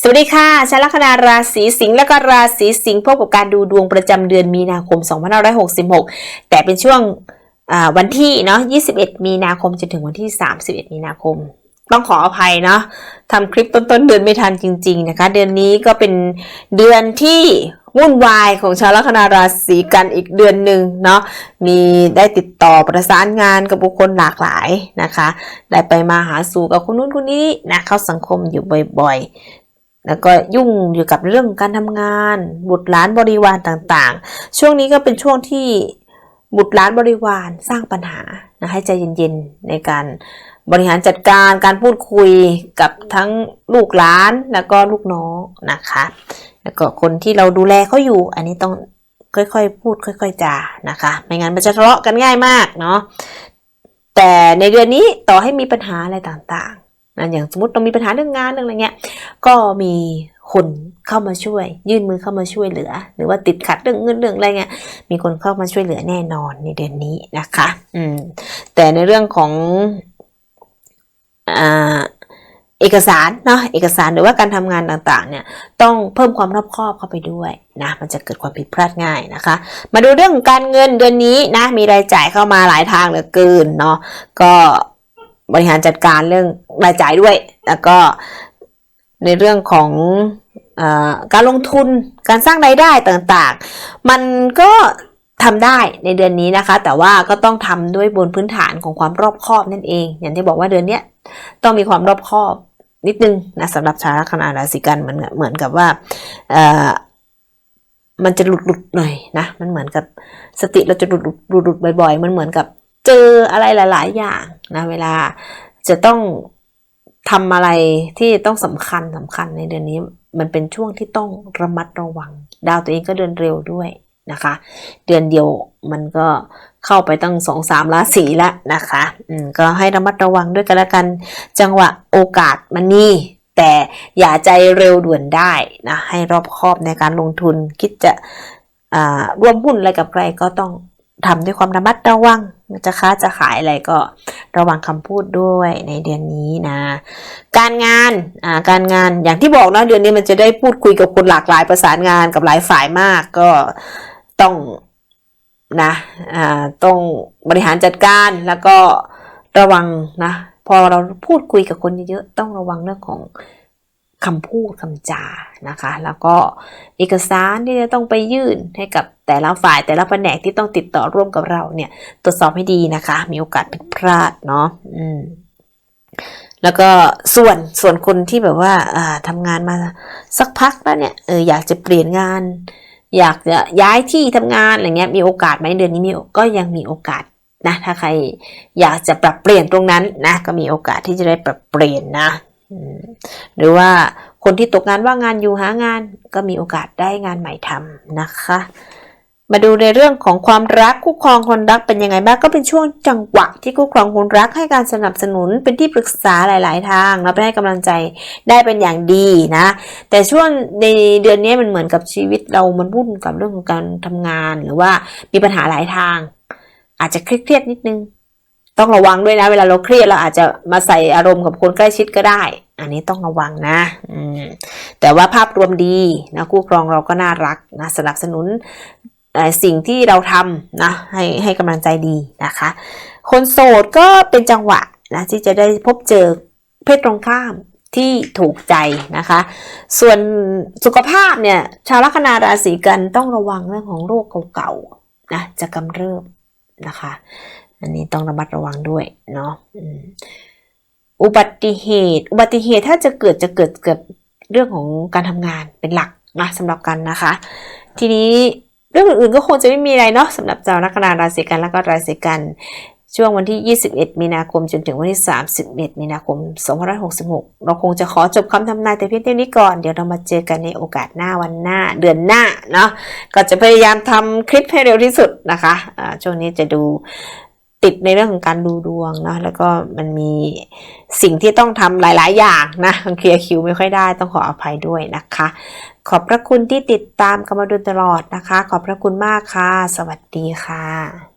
สวัสดีค่ะชาวลัคนาราศีสิงห์และก็ราศีสิงห์พบกับการดูดวงประจำเดือนมีนาคม 2566 แต่เป็นช่วงวันที่เนาะ 21 มีนาคมจนถึงวันที่ 31 มีนาคม ต้องขออภัยเนาะทำคลิปต้นๆเดือนไม่ทันจริง ๆ นะคะ เดือนนี้ก็เป็นเดือนที่วุ่นวายของชาวลัคนาราศีกันอีกเดือนหนึ่งเนาะมีได้ติดต่อประสานงานกับบุคคลหลากหลายนะคะ ได้ไปมาหาสู่กับคนนู้นคนนี้นะเข้าสังคมอยู่บ่อย แล้วก็ยุ่งอยู่กับเรื่องการทำงาน บุตรหลานบริวารต่างๆ ช่วงนี้ก็เป็นช่วงที่บุตรหลานบริวารสร้างปัญหานะให้ใจเย็นๆในการบริหารจัดการการพูดคุยกับทั้งลูกหลานแล้วก็ลูกน้องนะคะ แล้วก็คนที่เราดูแลเขาอยู่ อันนี้ต้องค่อยๆ พูด ค่อย ๆจานะคะ ไม่งั้นมันจะทะเลาะกันง่ายมากเนาะแต่ในเดือนนี้ต่อให้มีปัญหาอะไรต่างๆ นะอย่างสมมติเรามีปัญหาเรื่องงานเรื่องอะไรเงี้ย ก็มีคนเข้ามาช่วย ยื่นมือเข้ามาช่วยเหลือ หรือว่าติดขัดเรื่องเงินเรื่องอะไรเงี้ยมีคนเข้ามาช่วยเหลือแน่นอนในเดือนนี้นะคะ อืม แต่ในเรื่องของอ่าเอกสารเนาะเอกสารหรือว่าการทำงานต่างๆเนี่ยต้องเพิ่มความรอบคอบเข้าไปด้วยนะมันจะเกิดความผิดพลาดง่ายนะคะ มาดูเรื่องของการเงินเดือนนี้นะมีรายจ่ายเข้ามาหลายทางเหลือเกินเนาะก็ บริหารจัดการเรื่องรายจ่ายด้วย แล้วก็ในเรื่องของอการลงทุนการสร้างรายได้ต่างๆ มันก็ทำได้ในเดือนนี้นะคะ แต่ว่าก็ต้องทำด้วยบนพื้นฐานของความรอบคอบนั่นเอง อย่างที่บอกว่าเดือนนี้ต้องมีความรอบคอบนิดนึงนะสำหรับชาวลัคนาราศีกันเหมือนเหมือนกับว่ามันจะหลุดหลุดหน่อยนะ มันเหมือนกับสติเราจะหลุดหลุดหลุดหลุดบ่อยๆ มันเหมือนกับ เจออะไรหลาย ๆ อย่างนะเวลาจะต้องทำอะไรที่ต้องสำคัญสำคัญในเดือนนี้ มันเป็นช่วงที่ต้องระมัดระวัง ดาวตัวเองก็เดินเร็วด้วยนะคะ เดือนเดียวมันก็เข้าไปตั้งสองสามราศีแล้วนะคะอืมก็ให้ระมัดระวังด้วยกันละกัน จังหวะโอกาสมันมีแต่อย่าใจเร็วด่วนได้นะให้รอบคอบในการลงทุนคิดจะอ่าร่วมหุ้นอะไรกับใครก็ต้องทำด้วยความระมัดระวัง จะค้าจะขายอะไรก็ระวังคำพูดด้วยในเดือนนี้นะ การงานอ่าการงานอย่างที่บอกนะเดือนนี้มันจะได้พูดคุยกับคนหลากหลายประสานงานกับหลายฝ่ายมากก็ต้องนะอ่าต้องบริหารจัดการแล้วก็ระวังนะ พอเราพูดคุยกับคนเยอะๆต้องระวังเรื่องของ คำพูดคำจานะคะ แล้วก็เอกสารที่จะต้องไปยื่นให้กับแต่ละฝ่ายแต่ละแผนกที่ต้องติดต่อร่วมกับเราเนี่ยตรวจสอบให้ดีนะคะ มีโอกาสผิดพลาดเนาะอืมแล้วก็ส่วนส่วนคนที่แบบว่าอ่าทำงานมาสักพักแล้วเนี่ยเอออยากจะเปลี่ยนงาน อยากจะย้ายที่ทำงานอะไรเงี้ยมีโอกาสไหมเดือนนี้มีก็ยังมีโอกาสนะถ้าใครอยากจะปรับเปลี่ยนตรงนั้นนะก็มีโอกาสที่จะได้ปรับเปลี่ยนนะ หรือว่าคนที่ตกงานว่างงานอยู่หางานก็มีโอกาสได้งานใหม่ทำนะคะ มาดูในเรื่องของความรักคู่ครองคนรักเป็นยังไงบ้างก็เป็นช่วงจังหวะที่คู่ครองคนรักให้การสนับสนุนเป็นที่ปรึกษาหลาย ๆ ทางแล้วไปให้กำลังใจได้เป็นอย่างดีนะ แต่ช่วงในเดือนนี้มันเหมือนกับชีวิตเรามันวุ่นกับเรื่องของการทำงาน หรือว่ามีปัญหาหลายทาง อาจจะเครียดนิดนึง ต้องระวังด้วยนะ เวลาเราเครียดเราอาจจะมาใส่อารมณ์กับคนใกล้ชิดก็ได้ อันนี้ต้องระวังนะแต่ว่าภาพรวมดีนะคู่ครองเราก็น่ารักนะสนับสนุนสิ่งที่เราทำนะให้ให้กำลังใจดีนะคะ คนโสดก็เป็นจังหวะนะที่จะได้พบเจอเพศตรงข้ามที่ถูกใจนะคะ ส่วนสุขภาพเนี่ยชาวลัคนาราศีกันต้องระวังเรื่องของโรคเก่าๆนะจะกำเริบนะคะ อันนี้ต้องระมัดระวังด้วยเนาะอุบัติเหตุ อุบัติเหตุถ้าจะเกิดจะเกิดเกิดเรื่องของการทำงานเป็นหลักนะสำหรับกันนะคะ ทีนี้เรื่องอื่นๆก็คงจะไม่มีอะไรเนาะสำหรับชาวลัคนาราศีกันแล้วก็ราศีกันช่วงวันที่ 21 มีนาคม จนถึงวันที่ 31 มีนาคม 2566 เราคงจะขอจบคำทำนายแต่เพียงเท่านี้ก่อน เดี๋ยวเรามาเจอกันในโอกาสหน้าวันหน้าเดือนหน้าเนาะ ก็จะพยายามทำคลิปให้เร็วที่สุดนะคะอ่าช่วงนี้จะดู ติดในเรื่องของการดูดวงนะแล้วก็มันมีสิ่งที่ต้องทำหลาย ๆ อย่างนะเคลียร์คิวไม่ค่อยได้ต้องขออภัยด้วยนะคะ ขอบพระคุณที่ติดตามกันมาโดยตลอดนะคะ ขอบพระคุณมากค่ะ สวัสดีค่ะ